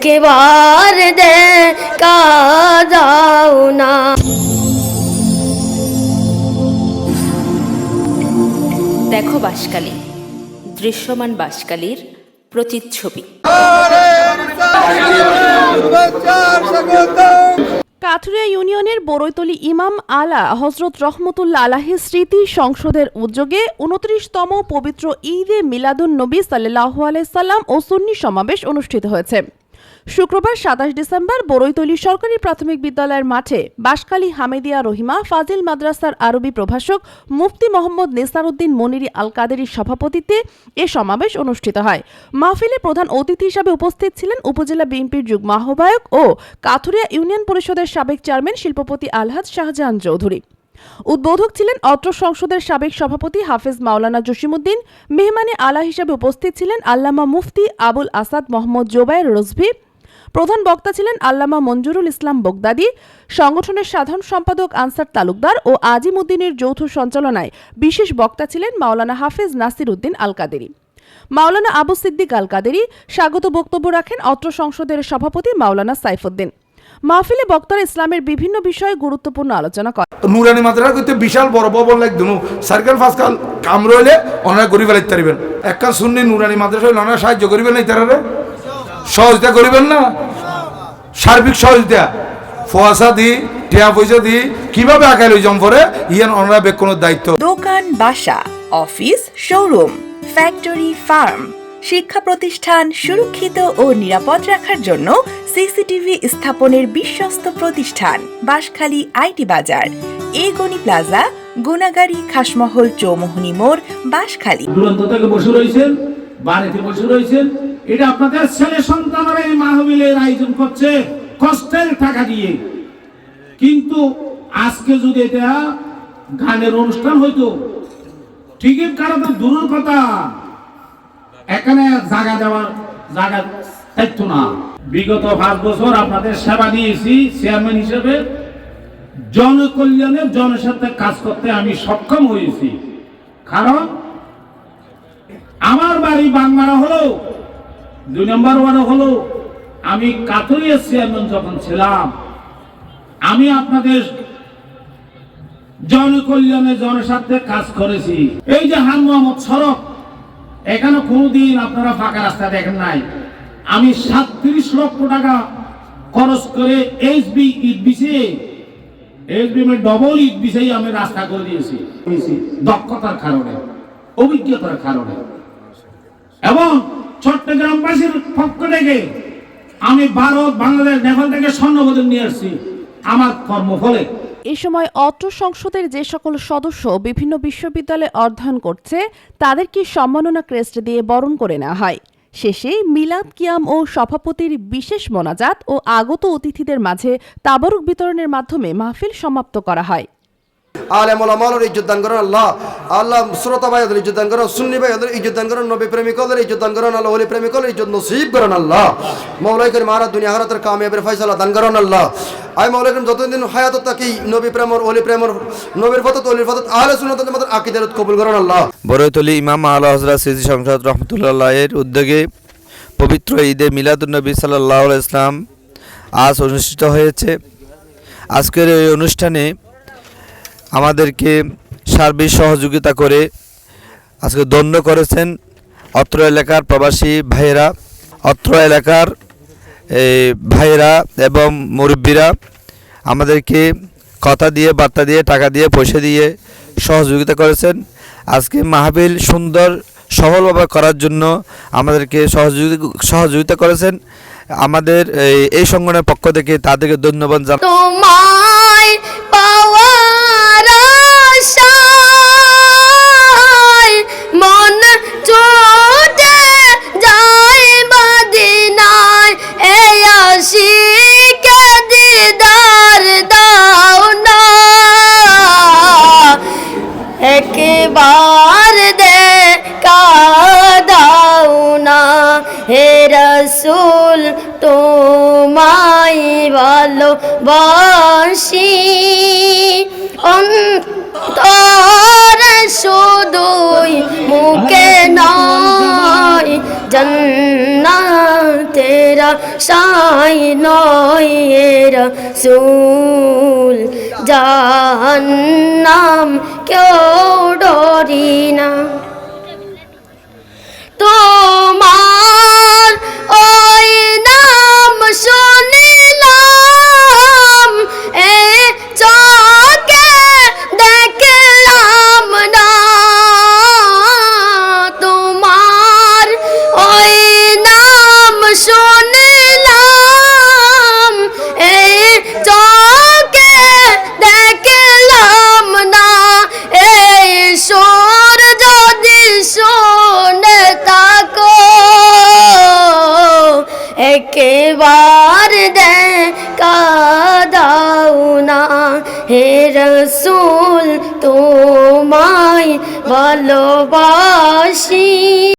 একবার দেখা দাও না দেখো বাসকালী দৃশ্যমান বাসকালীর প্রতিচ্ছবি কাঠুরিয়া ইউনিয়নের বড়ইতলি ইমাম আলা হজরত রহমতুল্লা আলাহি স্মৃতি সংসদের উদ্যোগে উনত্রিশতম পবিত্র ঈদে মিলাদুন নবী সাল্লাহ আলাইসাল্লাম ও সুন্নি সমাবেশ অনুষ্ঠিত হয়েছে। শুক্রবার সাতাশ ডিসেম্বর বড়ইতলি সরকারি প্রাথমিক বিদ্যালয়ের মাঠে বাসকালী হামেদিয়া রহিমা, ফাজিল মাদ্রাসার আরবি প্রভাষক মুফতি মোহাম্মদ নেসারউদ্দিন মনিরি আল কাদেরির সভাপতিত্বে এ সমাবেশ অনুষ্ঠিত হয়। মাহফিলে প্রধান অতিথি হিসাবে উপস্থিত ছিলেন উপজেলা বিএনপির যুগ্ম আহ্বায়ক ও কাথুরিয়া ইউনিয়ন পরিষদের সাবেক চেয়ারম্যান শিল্পপতি আলহাজ শাহজাহান চৌধুরী। উদ্বোধক ছিলেন অত্র সংসদের সাবেক সভাপতি হাফেজ মাওলানা জসিমুদ্দিন মেহমানে আলা হিসেবে উপস্থিত ছিলেন আল্লামা মুফতি আবুল আসাদ মোহাম্মদ জোবায়ের রজভি, প্রধান বক্তা ছিলেন আল্লামা মঞ্জুরুল ইসলাম বগদাদি, সংগঠনের সাধারণ সম্পাদক আনসার তালুকদার ও আজিম উদ্দিনের যৌথ সঞ্চালনায় বিশেষ বক্তা ছিলেন মাওলানা হাফেজ নাসির উদ্দিন আল কাদেরি মাওলানা আবু সিদ্দিক আল কাদেরি স্বাগত বক্তব্য রাখেন অত্র সংসদের সভাপতি মাওলানা সাইফুদ্দিন। মাহফিলে বক্তারা ইসলামের বিভিন্ন বিষয়ে গুরুত্বপূর্ণ আলোচনা করেন। তো নুরানি মাদ্রাসা করতে বিশাল বড় ভবন লাগ দুনু সার্কেল ফাসকাল কাম রইলে ওনারা গরিব ফেলাইতে পারবেন একখান শুননি নুরানি মাদ্রাসা হইলে ওনারা সাহায্য করিবেন না তারা সহযোগিতা করিবেন না? সার্বিক সহযোগিতা। ফোয়াশা দি টিয়া পয়সা দি কীভাবে আঁকাই লই জম পরে ইয়ান ওনারা বেকনের দায়িত্ব। দোকান বাসা অফিস শোরুম ফ্যাক্টরি ফার্ম শিক্ষা প্রতিষ্ঠান সুরক্ষিত ও নিরাপদ রাখার জন্য সিসিটিভি স্থাপনের বিশ্বস্ত প্রতিষ্ঠান, বাঁশখালী আইটি বাজার। এগনি প্লাজা গুনাগাড়ি খাসমহল চৌমোহনী মোড়, বাঁশখালী। দূরান্ত থেকে বসে রয়েছেন, বাড়িতে বসে রয়েছেন। এটা আপনাদের ছেলে সন্তানরা এই মাহবিলের আয়োজন করছে, কষ্টের টাকা দিয়ে। কিন্তু আজকে যদি এটা গানের অনুষ্ঠান হইতো কাটা তো দূরের কথা। এখানে জায়গা দেওয়ার জায়গা থাকতো না। বিগত পাঁচ বছর আপনাদের সেবা দিয়েছি, চেয়ারম্যান হিসেবে। জনকল্যাণের জনের সাথে কাজ করতে আমি সক্ষম হয়েছি। কারণ আমার বাড়ি বাংমারা হলো, দুই নম্বর ওয়ার্ড হলো। আমি কাতরিয়া চেয়ারম্যান যখন ছিলাম, আমি আপনাদের জনকল্যাণে জনস্বার্থে কাজ করেছি। এই যে হান মোহাম্মদ সড়ক এখানে কোনোদিন আপনারা ফাঁকা রাস্তা দেখেন নাই। আমি সাতত্রিশ লক্ষ টাকা খরচ করে এইচবি ইট বিছিয়ে এইচবি ডবল ইট বিছিয়ে আমি রাস্তা করে দিয়েছি। দক্ষতার কারণে, অভিজ্ঞতার কারণে। এবং চট্টগ্রামবাসীর পক্ষ থেকে আমি ভারত, বাংলাদেশ, নেপাল থেকে স্বর্ণপদক নিয়ে আসছি। আমার কর্মফলে। এ সময় অত্র সংসদের যে সকল সদস্য বিভিন্ন বিশ্ববিদ্যালয়ে অধ্যয়ন করছে, তাদেরকে সম্মাননা ক্রেস্ট দিয়ে বরণ করে নেওয়া হয়। শেষে মিলাদ কিয়াম ও সভাপতির বিশেষ মোনাজাত ও আগত অতিথিদের মাঝে তাবরুক বিতরণের মাধ্যমে মাহফিল সমাপ্ত করা হয়। আলে মোলামালের ইজ্জত দান করেন আল্লাহ। আল্লাহ শ্রোতা ভাইদের ইজ্জত দান করেন, সুন্নি ভাইদের ইজ্জত দান করেন, নবী প্রেমিকদের ইজ্জত দান করেন, আল্লাহ ওলি প্রেমিকদের ইজ্জত নসিব করেন আল্লাহ। মৌলাই করে মারা দুনিয়া হারাতের কামিয়াবের ফয়সালা দান করেন আল্লাহ। আই মৌলাই করিম, যতদিন হায়াত থাকি, নবী প্রেমর, ওলি প্রেমর, নবীর ফতত, ওলির ফতত, আহলে সুন্নাত আমাদের আকীদার কবুল করেন আল্লাহ। বরৈতলী ইমাম আলা হজরত সিজি সংসদ রহমতুল্লাহ এর উদ্যোগে পবিত্র ঈদে মিলাদুলনবী সাল্লাহ ইসলাম আজ অনুষ্ঠিত হয়েছে। আজকের এই অনুষ্ঠানে আমাদেরকে সার্বিক সহযোগিতা করে আজকে দণ্ড করেছেন অত্র এলাকার প্রবাসী ভাইয়েরা, অত্র এলাকার ভাইয়েরা এবং মুরব্বীরা আমাদেরকে কথা দিয়ে, বার্তা দিয়ে, টাকা দিয়ে, পয়সা দিয়ে সহযোগিতা করেছেন। আজকে মাহবিল সুন্দর, সফলভাবে করার জন্য আমাদেরকে সহযোগিতা সহযোগিতা করেছেন। আমাদের এই সংগঠনের পক্ষ থেকে তাদেরকে ধন্যবাদ জানাই ভালোবাসি। অন্তর শুধুই মুখে নয় জন্নাতেরা সাই নয় রসুল জাহান্নাম কেউ ডরি না। একেবার দেখা দাও না হে রসুল তোমায় ভালোবাসি